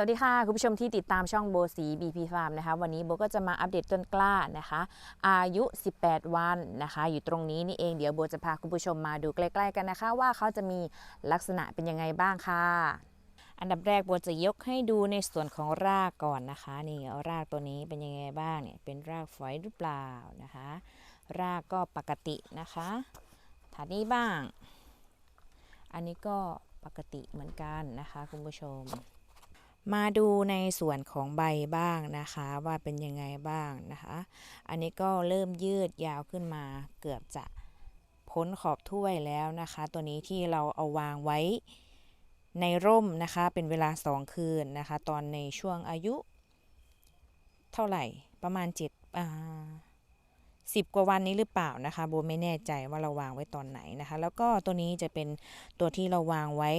สวัสดีค่ะ คุณผู้ชมที่ติดตามช่องโบสี BP Farm นะคะ วันนี้โบก็จะมาอัปเดตต้นกล้านะคะ อายุ 18 วันนะคะ อยู่ตรงนี้นี่เองเดี๋ยวโบจะพาคุณผู้ชมมาดูใกล้ๆกันนะคะ ว่าเขาจะมีลักษณะเป็นยังไงบ้างค่ะ อันดับแรกโบจะยกให้ดูในส่วนของรากก่อนนะคะ นี่รากตัวนี้เป็นยังไงบ้างเนี่ยเป็นรากฝอยหรือเปล่านะคะ รากก็ปกตินะคะถานี้บ้าง อันนี้ก็ปกติเหมือนกันนะคะ คุณผู้ชม มาดูในส่วนของใบบ้างนะคะว่าเป็นยังไงบ้างนะคะ อันนี้ก็เริ่มยืดยาวขึ้นมาเกือบจะพ้นขอบถ้วยแล้วนะคะ ตัวนี้ที่เราเอาวางไว้ในร่มนะคะเป็นเวลา 2 คืนนะคะ ตอนในช่วงอายุ เท่าไหร่ประมาณ7อ่าสิบกว่าวันนี้หรือเปล่านะคะโบไม่แน่ใจว่าเราวางไว้ตอนไหนนะคะ แล้วก็ตัวนี้จะเป็นตัวที่เราวางไว้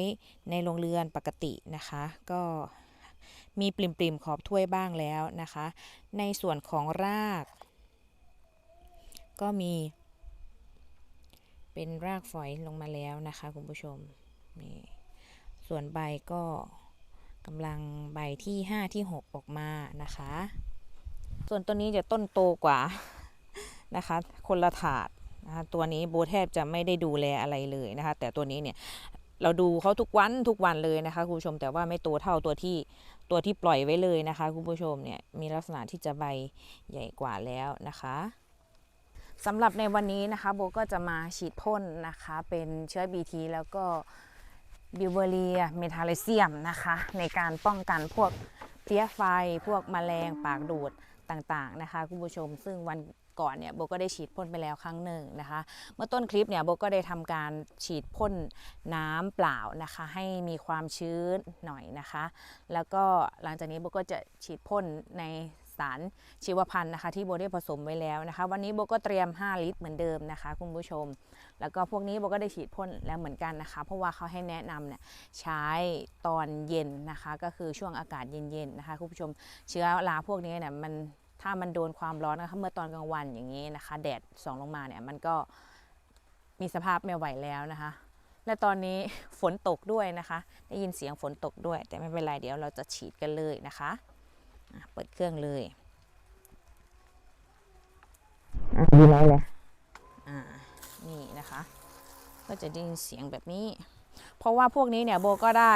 ในโรงเรือนปกตินะคะ ก็ มีปริมๆขอบถ้วยบ้างแล้วนะคะ ในส่วนของราก ก็มี เป็นรากฝอยลงมาแล้วนะคะคุณผู้ชมนี่ส่วนใบก็กำลังใบที่ 5 ที่ 6 ออกมานะคะ ส่วนตัวนี้จะต้นโตกว่านะคะ คนละถาดนะคะตัวนี้โบแทบจะไม่ได้ดูแลอะไรเลยนะคะ แต่ตัวนี้เนี่ยเราดูเขาทุกวันทุกวันเลยนะคะคุณผู้ชมแต่ว่าไม่โตเท่าตัวที่ ตัวที่ปล่อยไว้เลยนะคะ คุณผู้ชมเนี่ยมีลักษณะที่จะใบใหญ่กว่าแล้วนะคะสำหรับในวันนี้นะคะโบก็จะมาฉีดพ่นนะคะ เป็นเชื้อ BT แล้วก็บิวเบอรียเมทาเลเซียมนะคะ ในการป้องกันพวกเพี้ยไฟ พวกแมลงปากดูดต่างๆนะคะ คุณผู้ชม ซึ่งวัน ก่อนเนี่ยโบก็ได้ฉีดพ่นไปแล้วครั้งหนึ่งนะคะ เมื่อต้นคลิปเนี่ยโบก็ได้ทำการฉีดพ่นน้ำเปล่านะคะ ให้มีความชื้นหน่อยนะคะ แล้วก็หลังจากนี้โบก็จะฉีดพ่นในสารชีวพันธุ์นะคะ ที่โบได้ผสมไว้แล้วนะคะ วันนี้โบก็เตรียม 5 ลิตรเหมือนเดิมนะคะ คุณผู้ชม แล้วก็พวกนี้โบก็ได้ฉีดพ่นแล้วเหมือนกันนะคะ เพราะว่าเขาให้แนะนำเนี่ยใช้ตอนเย็นนะคะ ก็คือช่วงอากาศเย็นๆนะคะ คุณผู้ชมเชื้อราพวกนี้เนี่ยมัน ถ้ามันโดนความร้อนนะคะเมื่อตอนกลางวันอย่างนี้นะคะ แดดส่องลงมาเนี่ยมันก็มีสภาพไม่ไหวแล้วนะคะ และตอนนี้ฝนตกด้วยนะคะ ได้ยินเสียงฝนตกด้วย แต่ไม่เป็นไรเดี๋ยวเราจะฉีดกันเลยนะคะอะเปิดเครื่องเลยดีแล้วแหละอ่านี่นะคะ ก็จะได้ยินเสียงแบบนี้ เพราะว่าพวกนี้เนี่ยโบก็ได้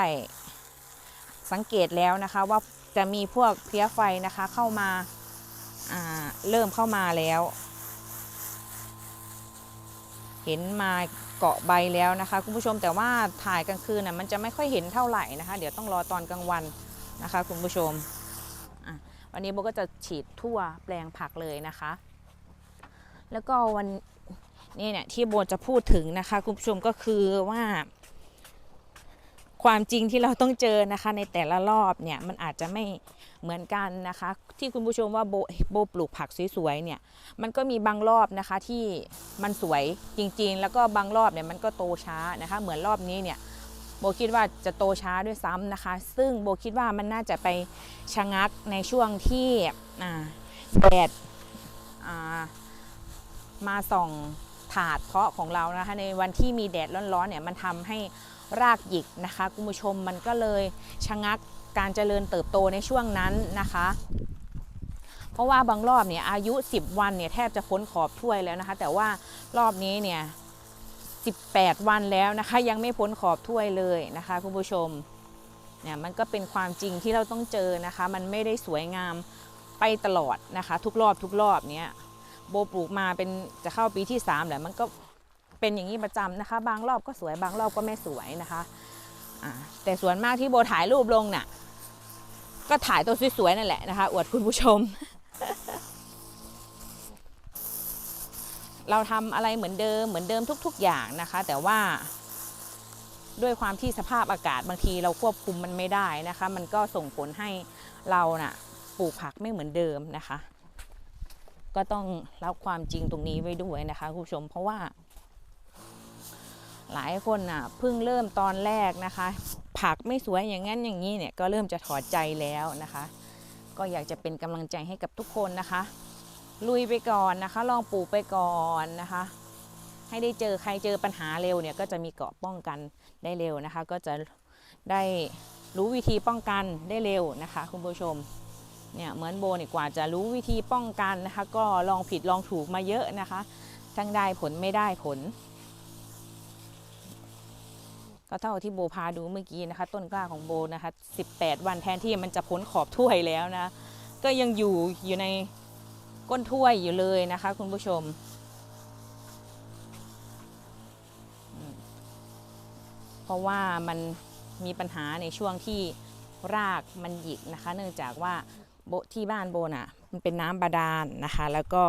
สังเกตแล้วนะคะ ว่าจะมีพวกเพลี้ยไฟนะคะเข้ามาอ่า เริ่มเข้ามาแล้ว เห็นมาเกาะใบแล้วนะคะคุณผู้ชมแต่ว่าถ่ายกลางคืนน่ะมันจะไม่ค่อยเห็นเท่าไหร่นะคะ เดี๋ยวต้องรอตอนกลางวันนะคะ คุณผู้ชมวันนี้โบก็จะฉีดทั่วแปลงผักเลยนะคะ แล้วก็วันนี้เนี่ยที่โบจะพูดถึงนะคะ คุณผู้ชมก็คือว่า ความจริงที่เราต้องเจอนะคะ ในแต่ละรอบเนี่ยมันอาจจะไม่เหมือนกันนะคะ ที่คุณผู้ชมว่าโบโบปลูกผักสวยๆเนี่ยมันก็มีบางรอบนะคะที่มันสวยจริงๆ แล้วก็บางรอบเนี่ยมันก็โตช้านะคะ เหมือนรอบนี้เนี่ยโบคิดว่าจะโตช้าด้วยซ้ำนะคะ ซึ่งโบคิดว่ามันน่าจะไปชะงักในช่วงที่แดดมาส่อง ถาดเพาะของเรานะคะ ในวันที่มีแดดร้อนๆเนี่ยมันทำให้รากหยิกนะคะคุณผู้ชมมันก็เลยชะงักการเจริญเติบโตในช่วงนั้นนะคะ เพราะว่าบางรอบเนี่ยอายุ 10 วันเนี่ยแทบจะพ้นขอบถ้วยแล้วนะคะ แต่ว่ารอบนี้เนี่ย18 วันแล้วนะคะ ยังไม่พ้นขอบถ้วยเลยนะคะคุณผู้ชมเนี่ยมันก็เป็นความจริงที่เราต้องเจอนะคะ มันไม่ได้สวยงามไปตลอดนะคะ ทุกรอบทุกรอบเนี้ย โบปลูกมาเป็นจะเข้าปีที่ 3 แล้วมันก็เป็นอย่างนี้ประจำนะคะ บางรอบก็สวยบางรอบก็ไม่สวยนะคะแต่ส่วนมากที่โบถ่ายรูปลงน่ะ ก็ถ่ายตัวสวยๆนั่นแหละนะคะอวดคุณผู้ชม เราทำอะไรเหมือนเดิมเหมือนเดิมทุก ๆ อย่างนะคะ แต่ว่าด้วยความที่สภาพอากาศบางทีเราควบคุมมันไม่ได้นะคะ มันก็ส่งผลให้เราน่ะปลูกผักไม่เหมือนเดิมนะคะ ก็ต้องรับความจริงตรงนี้ไว้ด้วยนะคะคุณผู้ชมเพราะว่า หลายคนน่ะเพิ่งเริ่มตอนแรกนะคะ ผักไม่สวยอย่างนั้นอย่างนี้เนี่ยก็เริ่มจะถอดใจแล้วนะคะ ก็อยากจะเป็นกำลังใจให้กับทุกคนนะคะ ลุยไปก่อนนะคะ ลองปลูกไปก่อนนะคะ ให้ได้เจอใครเจอปัญหาเร็วเนี่ยก็จะมีเกาะป้องกันได้เร็วนะคะ ก็จะได้รู้วิธีป้องกันได้เร็วนะคะ คุณผู้ชม เนี่ยเหมือนโบนี่กว่าจะรู้วิธีป้องกันนะคะ ก็ลองผิดลองถูกมาเยอะนะคะ ทั้งได้ผลไม่ได้ผล ก็เท่าที่โบพาดูเมื่อกี้นะคะ ต้นกล้าของโบนะคะ 18 วันแทนที่มันจะพ้นขอบถ้วยแล้วนะ ก็ยังอยู่อยู่ในก้นถ้วยอยู่เลยนะคะ คุณผู้ชมอืมเพราะว่ามันมีปัญหาในช่วงที่รากมันหยิกนะคะ เนื่องจากว่า โบที่บ้านโบน่ะ มันเป็นน้ำบาดาลนะคะ แล้วก็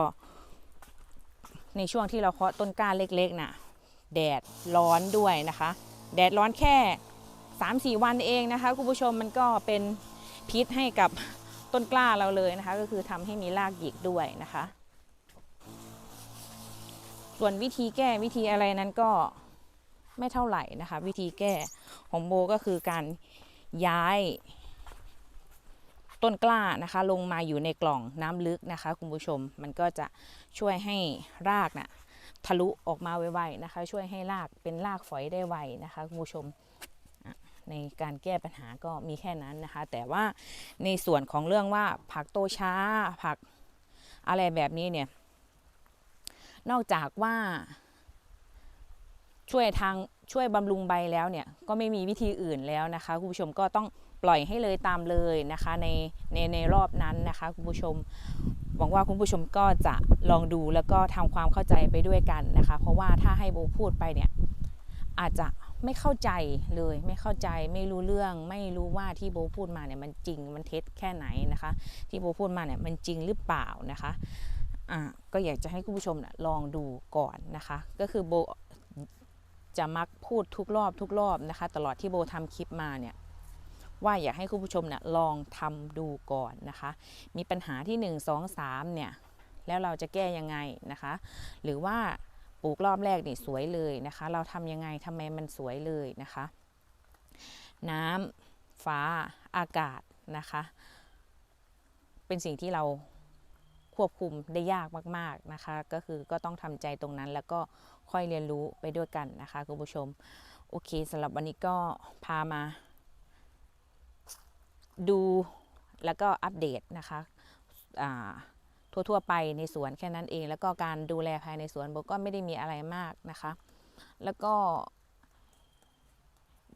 ในช่วงที่เราเพาะต้นกล้าเล็กๆน่ะแดดร้อนด้วยนะคะ แดดร้อนแค่ 3-4 วันเองนะคะคุณผู้ชมมันก็เป็นพิษให้กับต้นกล้าเราเลยนะคะ ก็คือทำให้มีรากหยิกด้วยนะคะ ส่วนวิธีแก้วิธีอะไรนั้นก็ไม่เท่าไหร่นะคะ วิธีแก้ของโบก็คือการย้าย ต้นกล้านะคะ ลงมาอยู่ในกล่องน้ำลึกนะคะ คุณผู้ชมมันก็จะช่วยให้รากน่ะทะลุออกมาไวๆนะคะ ช่วยให้รากเป็นรากฝอยได้ไวนะคะคุณผู้ชมในการแก้ปัญหาก็มีแค่นั้นนะคะ แต่ว่าในส่วนของเรื่องว่าผักโตช้าผักอะไรแบบนี้เนี่ย นอกจากว่าช่วยทางช่วยบำรุงใบแล้วเนี่ย ก็ไม่มีวิธีอื่นแล้วนะคะ คุณผู้ชมก็ต้อง ปล่อยให้เลยตามเลยนะคะในในในรอบนั้นนะคะคุณผู้ชมหวังว่าคุณผู้ชมก็จะลองดูแล้วก็ทำความเข้าใจไปด้วยกันนะคะ เพราะว่าถ้าให้โบพูดไปเนี่ยอาจจะไม่เข้าใจเลยไม่เข้าใจไม่รู้เรื่อง ไม่รู้ว่าที่โบพูดมาเนี่ยมันจริงมันเท็จแค่ไหนนะคะ ที่โบพูดมาเนี่ยมันจริงหรือเปล่านะคะอ่าก็อยากจะให้คุณผู้ชมนะลองดูก่อนนะคะ ก็คือโบจะมักพูดทุกรอบทุกรอบนะคะ ตลอดที่โบทำคลิปมาเนี่ย ว่าอยากให้คุณผู้ชมเนี่ยลองทำดูก่อนนะคะ มีปัญหาที่ 1 2 3 เนี่ย แล้วเราจะแก้ยังไงนะคะ หรือว่าปลูกรอบแรกนี่สวยเลยนะคะ เราทำยังไงทำไมมันสวยเลยนะคะ น้ำฟ้าอากาศนะคะ เป็นสิ่งที่เราควบคุมได้ยากมาก ๆนะคะ ก็คือก็ต้องทำใจตรงนั้นแล้วก็ค่อยเรียนรู้ไปด้วยกันนะคะคุณผู้ชม โอเคสำหรับวันนี้ก็พามา ดูแล้วก็อัปเดตนะคะทั่วๆไปในสวนแค่นั้นเอง แล้วก็การดูแลภายในสวนโบก็ไม่ได้มีอะไรมากนะคะ แล้วก็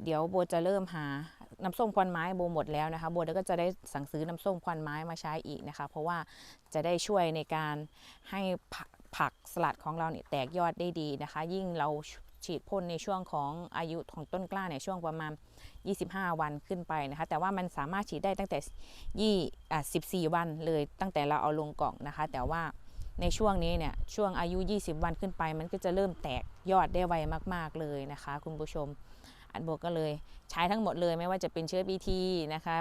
เดี๋ยวโบจะเริ่มหาน้ำส้มควันไม้โบหมดแล้วนะคะโบก็จะได้สั่งซื้อน้ำส้มควันไม้มาใช้อีกนะคะ เพราะว่าจะได้ช่วยในการให้ผผักสลัดของเราเนี่ยแตกยอดได้ดีนะคะ ยิ่งเรา ฉีดพ่นในช่วงของอายุของต้นกล้าเนี่ยช่วงประมาณ 25 วันขึ้นไปนะคะ แต่ว่ามันสามารถฉีดได้ตั้งแต่ยี่อะ14 วันเลยตั้งแต่เราเอาลงกล่องนะคะ แต่ว่าในช่วงนี้เนี่ยช่วงอายุ 20 วันขึ้นไป มันก็จะเริ่มแตกยอดได้ไวมาก ๆเลยนะคะ คุณผู้ชม อันโบก็เลยใช้ทั้งหมดเลยไม่ว่าจะเป็นเชื้อ BT นะคะ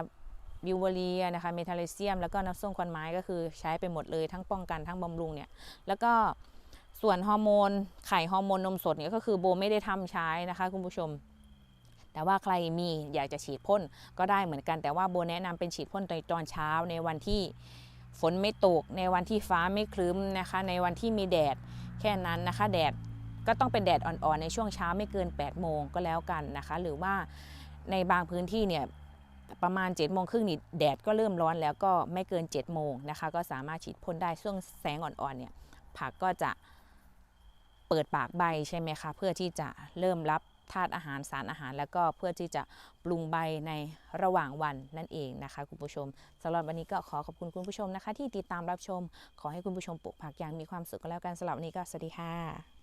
บิวเวอรียนะคะเมทัลเลเซียม แล้วก็น้ำส้มควันไม้ก็คือใช้ไปหมดเลยทั้งป้องกันทั้งบำรุงเนี่ยแล้วก็ ส่วนฮอร์โมนไข่ฮอร์โมนนมสดเนี่ยก็คือโบไม่ได้ทำใช้นะคะคุณผู้ชม แต่ว่าใครมีอยากจะฉีดพ่นก็ได้เหมือนกัน แต่ว่าโบแนะนำเป็นฉีดพ่นในตอนเช้าในวันที่ฝนไม่ตก ในวันที่ฟ้าไม่ครึ้มนะคะ ในวันที่มีแดดแค่นั้นนะคะ แดดก็ต้องเป็นแดดอ่อนๆในช่วงเช้าไม่เกิน 8 โมงก็แล้วกันนะคะ หรือว่าในบางพื้นที่เนี่ยประมาณ7จ็ดโมงครึ่งนี่แดดก็เริ่มร้อนแล้วก็ไม่เกิน7จ็ดโมงนะคะ ก็สามารถฉีดพ่นได้ช่วงแสงอ่อนๆเนี่ยผักก็จะ เปิดปากใบใช่ไหมคะ เพื่อที่จะเริ่มรับธาตุอาหารสารอาหาร แล้วก็เพื่อที่จะปรุงใบในระหว่างวันนั่นเองนะคะคุณผู้ชมสำหรับวันนี้ก็ขอขอบคุณคุณผู้ชมนะคะ ที่ติดตามรับชม ขอให้คุณผู้ชมปลูกผักอย่างมีความสุขก็แล้วกันสำหรับวันนี้ก็สวัสดีค่ะ